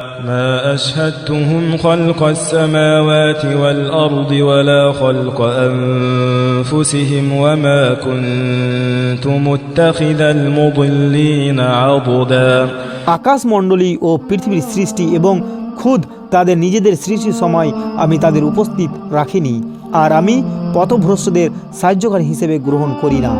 ما أشهدتهم خلق السماوات والأرض ولا خلق أنفسهم وما كنت متخذ المضلين عضدا আকাশমণ্ডলী ও পৃথিবীর সৃষ্টি এবং খুদ তাদের নিজেদের সৃষ্টির সময় আমি তাদের উপস্থিত রাখিনি আর আমি পথভ্রষ্টদের সাহায্যকারী হিসেবে গ্রহণ করি না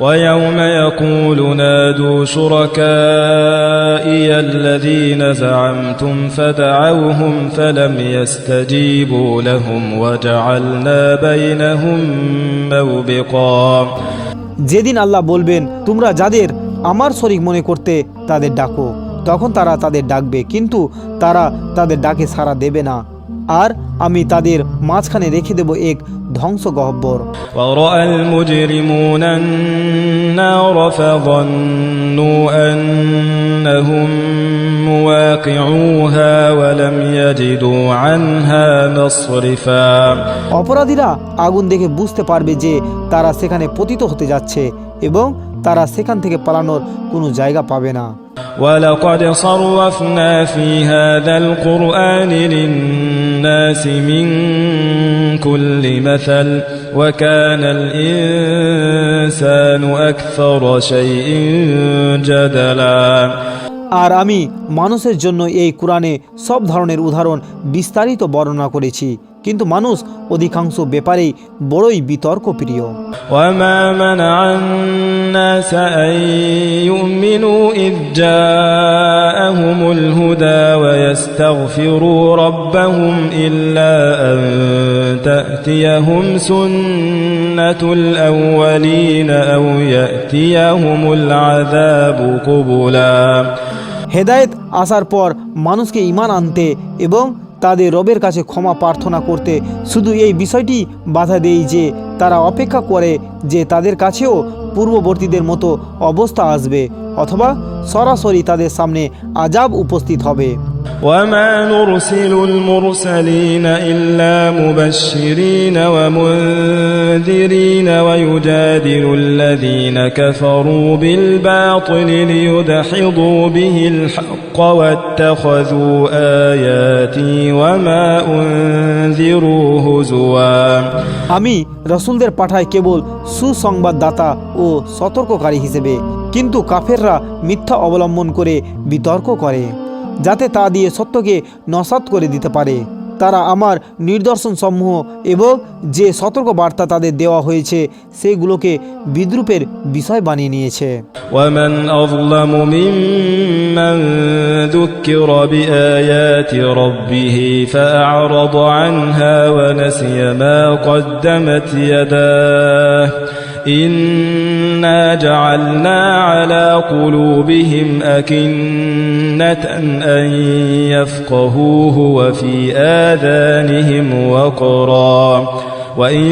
ويوم يقول نادوا شركائي الذين زعمتم فدعوهم فلم يستجيبوا لهم وجعلنا بينهم موبقا যেদিন আল্লাহ বলবেন তোমরা যাদের আমার শরিক মনে করতে তাদের ডাকো তখন তারা তাদের ডাকবে কিন্তু তারা তাদের ডাকে সাড়া দেবে না আর আমি তাদের মাঝখানে রেখে দেব এক ধ্বংস গহ্বর অপরাধীরা আগুন দেখে বুঝতে পারবে যে তারা সেখানে পতিত হতে যাচ্ছে এবং তারা সেখান থেকে পালানোর কোনো জায়গা পাবে না। ولقد صرفنا في هذا القرآن للناس من كل مثل وكان الإنسان أكثر شيء جدلا আর আমি মানুষের জন্য এই কোরআনে সব ধরনের উদাহরণ বিস্তারিত বর্ণনা করেছি কিন্তু মানুষ অধিকাংশ ব্যাপারেই বড়ই বিতর্ক প্রিয় হেদায়েত আসার পর মানুষকে ইমান আনতে এবং তাদের রবের কাছে ক্ষমা প্রার্থনা করতে শুধু এই বিষয়টি বাধা দেই যে তারা অপেক্ষা করে যে তাদের কাছেও পূর্ববর্তীদের মতো অবস্থা আসবে, অথবা সরাসরি তাদের সামনে আজাব উপস্থিত হবে। وما نرسل المرسلين إلا مبشرين ومنذرين ويجادل الذين كفروا بالباطل ليدحضوا به الحق واتخذوا آياتي وما أنذروا هزوا আমি রসুলদের পাঠাই কেবল সুসংবাদদাতা ও সতর্ককারী হিসেবে কিন্তু কাফেররা মিথ্যা অবলম্বন করে বিতর্ক করে যাতে তা দিয়ে সত্যকে নসাত করে দিতে পারে তারা আমার নিদর্শন সমূহ এবং যে সতর্ক বার্তা তাদের দেওয়া হয়েছে সেগুলোকে বিদ্রুপের বিষয় বানিয়ে নিয়েছে ومن أظلم ممن ذكر بآيات ربه فأعرض عنها ونسي ما قدمت يداه إنا جعلنا على قلوبهم أكنة أن يفقهوه وفي آذانهم وقرا وإن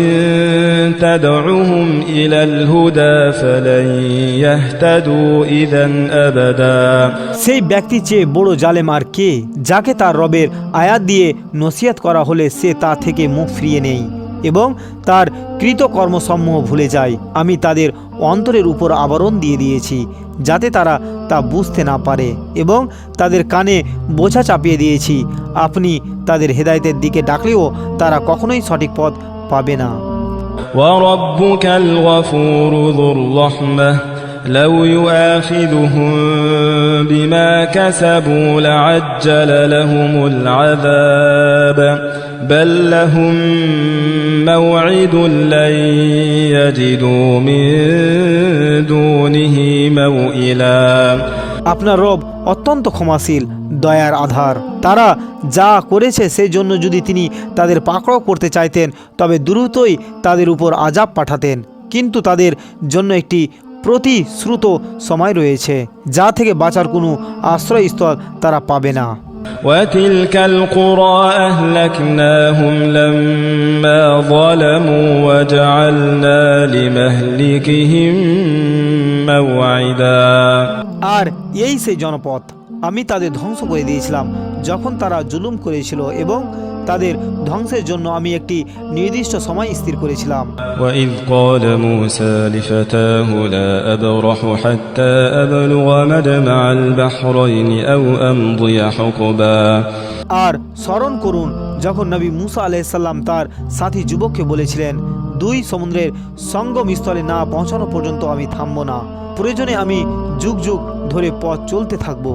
تدعهم إلى الهدى فلن يهتدوا إذا أبدا সেই ব্যক্তি চেয়ে বড় জালেম আর কে যাকে তার রবের আয়াত দিয়ে নসিহত করা হলে সে তা থেকে মুখ ফিরিয়ে নেই এবং তার কৃতকর্মসমূহ ভুলে যায় আমি তাদের অন্তরের উপর আবরণ দিয়ে দিয়েছি যাতে তারা তা বুঝতে না পারে এবং তাদের কানে বোঝা চাপিয়ে দিয়েছি আপনি তাদের হেদায়েতের দিকে ডাকলেও তারা কখনোই সঠিক পথ পাবে না وربك الغفور ذو الرحمة لو يؤاخذهم بما كسبوا لعجل لهم العذاب بل لهم موعد لن يجدوا من دونه موئلا আপনার রব অত্যন্ত ক্ষমাশীল দয়ার আধার তারা যা করেছে সেই জন্য যদি তিনি তাদের পাকড়াও করতে চাইতেন তবে দ্রুতই তাদের উপর আজাব পাঠাতেন কিন্তু তাদের জন্য একটি প্রতিশ্রুত সময় রয়েছে যা থেকে বাঁচার কোনো আশ্রয়স্থল তারা পাবে না وتلك القرى أهلكناهم لما ظلموا وجعلنا لمهلكهم موعدا আর এই সেই জনপদ আমি তাদের ধ্বংস করে দিয়েছিলাম যখন তারা জুলুম করেছিল এবং তাদের ধ্বংসের জন্য আমি একটি নির্দিষ্ট সময় স্থির করেছিলাম وإذ قال موسى لفتاه لا أبرح حتى أبلغ مجمع البحرين أو أمضي حقبا আর স্মরণ করুন যখন নবী মুসা আলাইসাল্লাম তার সাথী যুবককে বলেছিলেন দুই সমুদ্রের সঙ্গম স্থলে না পৌঁছানো পর্যন্ত আমি থামব না প্রয়োজনে আমি যুগ যুগ ধরে পথ চলতে থাকবো